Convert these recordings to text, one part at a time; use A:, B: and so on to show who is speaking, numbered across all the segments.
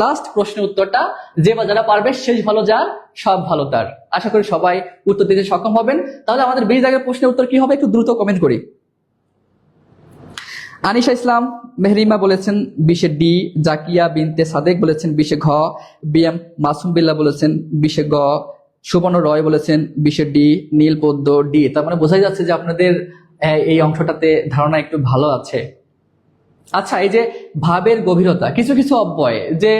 A: Last প্রশ্নের উত্তরটা, যে বা যারা পারবে, শেষ ভালো যার, সব ভালো তার। আশা করি সবাই উত্তর দিতে সক্ষম হবেন। তাহলে আমাদের বিশ দাগের প্রশ্নের উত্তর কি হবে, একটু দ্রুত কমেন্ট করি। আনিশা ইসলাম মেহরিমা বলেছেন বিশে ডি, জাকিয়া বিনতে সাদেক বলেছেন বিশে ঘ বি এম মাসুম বিল্লাহ বলেছেন বিশে গ, সুবর্ণ রয় বলেছেন বিশে ডি নীল পদ্ম ডি। তার মানে বোঝাই যাচ্ছে যে আপনাদের এই অংশটাতে ধারণা একটু ভালো আছে। আচ্ছা এই যে ভাবের গভীরতা, কিছু কিছু অব্যয়, যে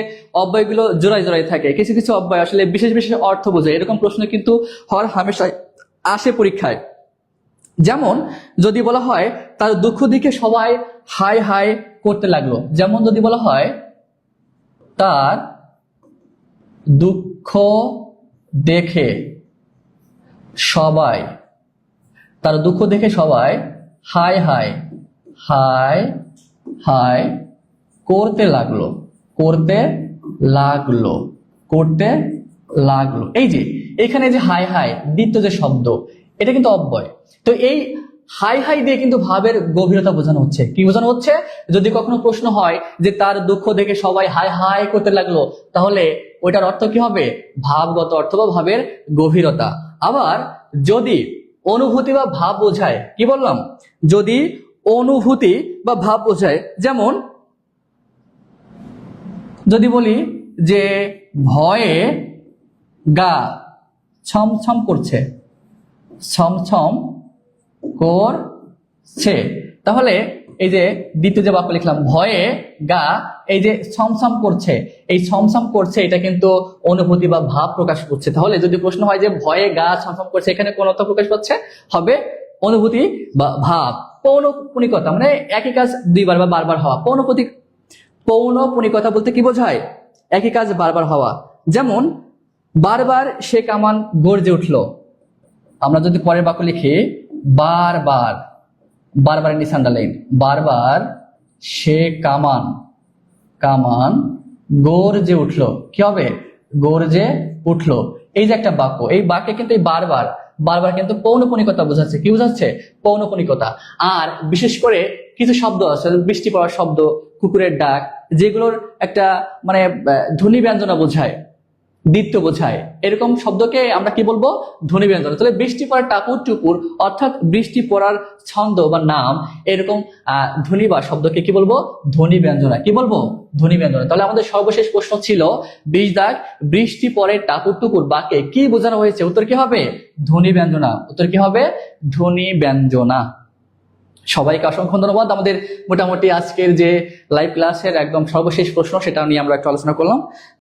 A: অব্যয়গুলো জোড়ায় জোড়ায় থাকে, কিছু কিছু অব্যয় আসলে বিশেষ বিশেষ অর্থ বোঝায় এরকম প্রশ্ন কিন্তু হর হামেশায় আসে পরীক্ষায়। যেমন, যদি বলা হয় তার দুঃখ দিকে সবাই হাই হাই করতে লাগল, যেমন যদি বলা হয় তার দুঃখ দেখে সবাই, তার দুঃখ দেখে সবাই হাই হাই হাই হাই করতে লাগল করতে লাগল করতে লাগল। এই যে, এখানে যে হাই হাই, দ্বিতীয় যে শব্দ, এটা কিন্তু অব্যয়। তো এই হাই হাই দিয়ে কিন্তু ভাবের গভীরতা বোঝানো হচ্ছে। কি বোঝানো হচ্ছে? যদি কখনো প্রশ্ন হয় যে তার দুঃখ দেখে সবাই হাই হাই করতে লাগল, তাহলে ওইটার অর্থ কি হবে? ভাবগত অর্থ বা ভাবের গভীরতা। আবার যদি অনুভূতি বা ভাব বোঝায়, কি বললাম? যদি অনুভূতি বা ভাব বোঝায়। যেমন, যদি বলি যে ভয়ে গা ছমছম করছে ছমছম করছে। তাহলে এই যে দ্বিতীয় যে বাক্য লিখলাম, ভয়ে গা, এই যে ছমছম করছে, এই ছমছম করছে, এটা কিন্তু অনুভূতি বা ভাব প্রকাশ করছে। তাহলে যদি প্রশ্ন হয় যে ভয়ে গা ছমছম করছে, এখানে কোন অর্থ প্রকাশ করছে হবে অনুভূতি বা ভাব। পৌনপুনিকতা মানে একই কাজ দুইবার বা বারবার হওয়া। পৌনপতি পৌনপুনিকতা বলতে কি বোঝায়? একই কাজ বারবার হওয়া। যেমন, বারবার সে কামান গর্জে উঠল। আমরা যদি পরের বাক্য লিখি, বারবার বারবার নিচে আন্ডারলাইন বারবার সে কামান কামান গর্জে উঠল। কি হবে? গর্জে উঠল। এই যে একটা বাক্য, এই বাক্যে কিন্তু এই বারবার বারবার কিন্তু পৌনপুনিকতা বোঝাচ্ছে। কি বোঝাচ্ছে? পৌনপুনিকতা। আর বিশেষ করে কিছু শব্দ আছে বৃষ্টি পড়ার শব্দ, কুকুরের ডাক, যেগুলোর একটা মানে ধ্বনি ব্যঞ্জনা বোঝায়। দ্বিত্ব বোঝায়। এরকম শব্দকে আমরা কি বলব? ধ্বনি ব্যঞ্জন। তাহলে বৃষ্টি পড়ার টাপুর টুপুর, অর্থাৎ বৃষ্টি পড়ার ছন্দ বা নাম, এরকম ধ্বনি বা শব্দকে কি বলব? ধ্বনি ব্যঞ্জনা। কি বলব? ধ্বনি ব্যঞ্জনা। তাহলে আমাদের সর্বশেষ প্রশ্ন ছিল, বিশ দাগ বৃষ্টি পরে টাপুর টুকুর বাকে কি বোঝানো হয়েছে? উত্তর কি হবে? ধ্বনি ব্যঞ্জনা। উত্তর কি হবে? ধ্বনি ব্যঞ্জনা। সবাইকে অসংখ্য ধন্যবাদ। আমাদের মোটামুটি আজকের যে লাইভ ক্লাসের একদম সর্বশেষ প্রশ্ন, সেটা নিয়ে আমরা একটু আলোচনা করলাম।